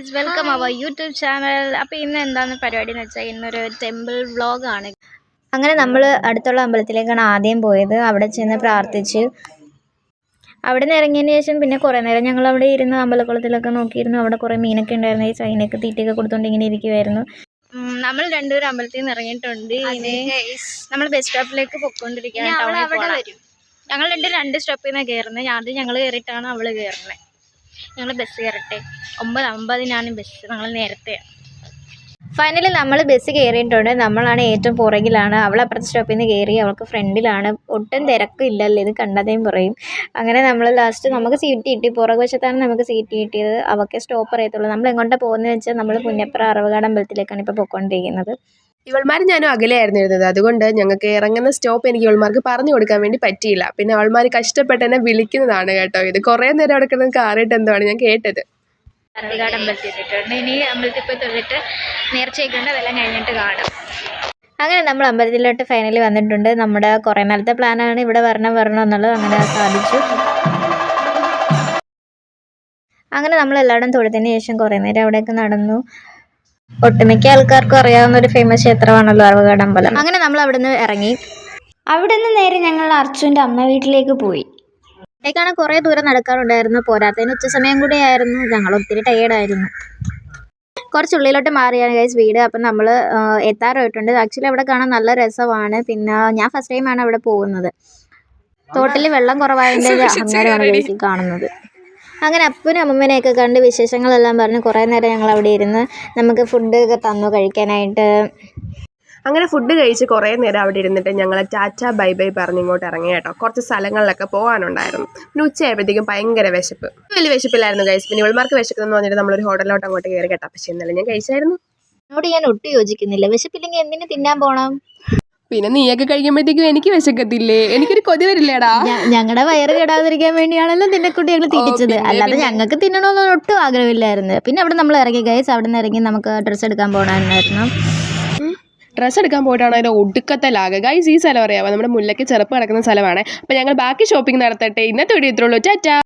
Guys welcome our YouTube channel അപ്പോൾ ഇന്ന് എന്താണ് പരിപാടി എന്ന് വെച്ചാൽ ഇന്നൊരു ടെമ്പിൾ വ്ളോഗാണ് അങ്ങനെ നമ്മൾ അടുത്തുള്ള അമ്പലത്തിലേക്കാണ് ആദ്യം പോയത്. അവിടെ ചെന്ന് പ്രാർത്ഥിച്ച്. അവിടെ നിന്ന് ഇറങ്ങിയതിന് ശേഷം പിന്നെ കുറേ നേരം ഞങ്ങൾ അവിടെ ഇരുന്ന് അമ്പലക്കുളത്തിലൊക്കെ നോക്കിയിരുന്നു. അവിടെ കുറേ മീനൊക്കെ ഉണ്ടായിരുന്നു. ഈ അതിനൊക്കെ തീറ്റയൊക്കെ കൊടുത്തുകൊണ്ട് ഇങ്ങനെ ഇരിക്കുമായിരുന്നു നമ്മൾ രണ്ടുപേരും അമ്പലത്തിൽ നിന്ന് ഇറങ്ങിയിട്ടുണ്ട് ഇനി നമ്മൾ ബസ് സ്റ്റോപ്പിലേക്ക് പൊക്കോണ്ടിരിക്കുകയാണ് ഞങ്ങൾ രണ്ട് രണ്ട് സ്റ്റോപ്പിൽ നിന്നാണ് കയറുന്നത് ആദ്യം ഞങ്ങൾ കയറിയിട്ടാണ് അവൾ കയറുന്നത് ഞങ്ങൾ ബസ് കയറട്ടെ ഒമ്പത് അമ്പതിനാണ് ബസ് ഞങ്ങൾ നേരത്തെ. ഫൈനലി നമ്മൾ ബസ് കയറിയിട്ടുണ്ട് നമ്മളാണ് ഏറ്റവും പുറകിലാണ്. അവൾ അപ്പുറത്തെ സ്റ്റോപ്പിൽ നിന്ന് കയറി അവൾക്ക് ഫ്രണ്ടിലാണ്. ഒട്ടും തിരക്കില്ലല്ലോ ഇത് കണ്ടതേയും പറയും. അങ്ങനെ നമ്മൾ ലാസ്റ്റ് നമുക്ക് സീറ്റ് കിട്ടി. പുറകു വശത്താണ് നമുക്ക് സീറ്റ് കിട്ടിയത്. അവൾക്ക് സ്റ്റോപ്പ് അറിയത്തുള്ളൂ. നമ്മൾ എങ്ങോട്ടാണ് പോകുന്നത് വെച്ചാൽ നമ്മൾ പുന്നപ്ര അറവുകാട് അമ്പലത്തിലേക്കാണ് ഇപ്പോൾ പോയിക്കൊണ്ടിരിക്കുന്നത്. ഇവൾമാർ ഞാനും അകലെയായിരുന്നു ഇരുന്നത്. അതുകൊണ്ട് ഞങ്ങൾക്ക് ഇറങ്ങുന്ന സ്റ്റോപ്പ് എനിക്ക് ഇവൾമാർക്ക് പറഞ്ഞു കൊടുക്കാൻ വേണ്ടി പറ്റിയില്ല. പിന്നെ അവൾമാർ കഷ്ടപ്പെട്ട് എന്നെ വിളിക്കുന്നതാണ് കേട്ടോ ഇത്. കുറേ നേരം അവിടെ കിടന്ന് കാറിയിട്ട് എന്താണ് ഞാൻ കേട്ടത്. അറവകാട് അമ്പലത്തിൽ എത്തിയിട്ടുണ്ട്. ഇനി അമ്പലത്തിൽ പോയി തൊഴിലിട്ട് നേർച്ചയൊക്കെ അതെല്ലാം കഴിഞ്ഞിട്ട് കാണാം. അങ്ങനെ നമ്മൾ അമ്പലത്തിലോട്ട് ഫൈനലി വന്നിട്ടുണ്ട്. നമ്മുടെ കുറേ നാളത്തെ പ്ലാനാണ് ഇവിടെ വരണം വരണം എന്നുള്ളത് അങ്ങനെ സാധിച്ചു. അങ്ങനെ നമ്മൾ എല്ലായിടും തൊഴുത്തതിന് ശേഷം കുറേ നേരം അവിടെയൊക്കെ നടന്നു. ഒട്ടുമിക്ക ആൾക്കാർക്കും അറിയാവുന്ന ഒരു ഫേമസ് ക്ഷേത്രമാണല്ലോ അറുപകാട് അമ്പലം അങ്ങനെ നമ്മൾ അവിടെ നിന്ന് ഇറങ്ങി. അവിടെ നിന്ന് നേരെ ഞങ്ങൾ അർച്ചുവിന്റെ അമ്മ വീട്ടിലേക്ക് പോയി. അവിടേക്കാണ് കുറേ ദൂരം നടക്കാറുണ്ടായിരുന്നു. പോരാത്തതിന് ഉച്ച സമയം കൂടി ആയിരുന്നു ഞങ്ങൾ ഒത്തിരി ടയേർഡായിരുന്നു കുറച്ച് ഉള്ളിലോട്ട് മാറിയാണ് ഗൈസ് വീട്. അപ്പം നമ്മൾ എത്താറായിട്ടുണ്ട്. ആക്ച്വലി അവിടെ കാണാൻ നല്ല രസമാണ്. പിന്നെ ഞാൻ ഫസ്റ്റ് ടൈമാണ് അവിടെ പോകുന്നത്. തോട്ടിൽ വെള്ളം കുറവായതിന്റെ അഹങ്കാരമാണ് ഗൈസിൽ കാണുന്നത്. അങ്ങനെ അപ്പനും അമ്മമ്മനെയൊക്കെ കണ്ട് വിശേഷങ്ങളെല്ലാം പറഞ്ഞ് കുറേ നേരം ഞങ്ങൾ അവിടെ ഇരുന്ന് നമുക്ക് ഫുഡ് ഒക്കെ തന്നു കഴിക്കാനായിട്ട്. അങ്ങനെ ഫുഡ് കഴിച്ച് കുറേ നേരം അവിടെ ഇരുന്നിട്ട് ഞങ്ങൾ ടാറ്റ ബൈ ബൈ പറഞ്ഞ് ഇങ്ങോട്ട് ഇറങ്ങി കേട്ടോ. കുറച്ച് സ്ഥലങ്ങളിലൊക്കെ പോകാനുണ്ടായിരുന്നു. പിന്നെ ഉച്ചയായപ്പോഴത്തേക്കും ഭയങ്കര വിശപ്പ്. വലിയ വിശപ്പില്ലായിരുന്നു കഴിച്ച് പിന്നെ ഇവൾമാർക്ക് വിശക്കുന്നെന്ന് പറഞ്ഞിട്ട് നമ്മളൊരു ഹോട്ടലിലോട്ട് അങ്ങോട്ട് കയറി കേട്ടോ. പക്ഷേ ഇന്നലെ ഞാൻ കഴിച്ചായിരുന്നു. അവിടെ ഞാൻ ഒട്ടും യോജിക്കുന്നില്ല. വിശപ്പില്ലെങ്കിൽ എന്തിനു തിന്നാൻ പോണം? പിന്നെ നീയൊക്കെ കഴിക്കുമ്പോഴത്തേക്കും എനിക്ക് വിശക്കത്തില്ലേ? എനിക്കൊരു കൊതി വരില്ലേടാ. ഞങ്ങളുടെ വയറ് കേടാതിരിക്കാൻ വേണ്ടിയാണല്ലോ നിന്നെ കുട്ടി ഞങ്ങൾ തിരിച്ചത്. അല്ലാതെ ഞങ്ങൾക്ക് തിന്നണമെന്ന് ഒട്ടും ആഗ്രഹമില്ലായിരുന്നു. പിന്നെ അവിടെ നമ്മൾ ഇറങ്ങി ഗൈസ് അവിടെ നിന്ന് ഇറങ്ങി നമുക്ക് ഡ്രസ്സ് എടുക്കാൻ പോകണമായിരുന്നു ഡ്രസ്സ് എടുക്കാൻ പോയിട്ടാണ് അതിന്റെ ഒടുക്കത്തെ ലാഗ് ഗൈസ് ഈ സ്ഥലം അറിയാമോ നമ്മുടെ മുല്ലയ്ക്ക് ചെറുപ്പ് കിടക്കുന്ന സ്ഥലമാണ്. അപ്പോൾ ഞങ്ങൾ ബാക്കി ഷോപ്പിംഗ് നടത്തട്ടെ. ഇന്നത്തെ വീഡിയോ ഇത്രയുള്ളൂ ടാറ്റാ.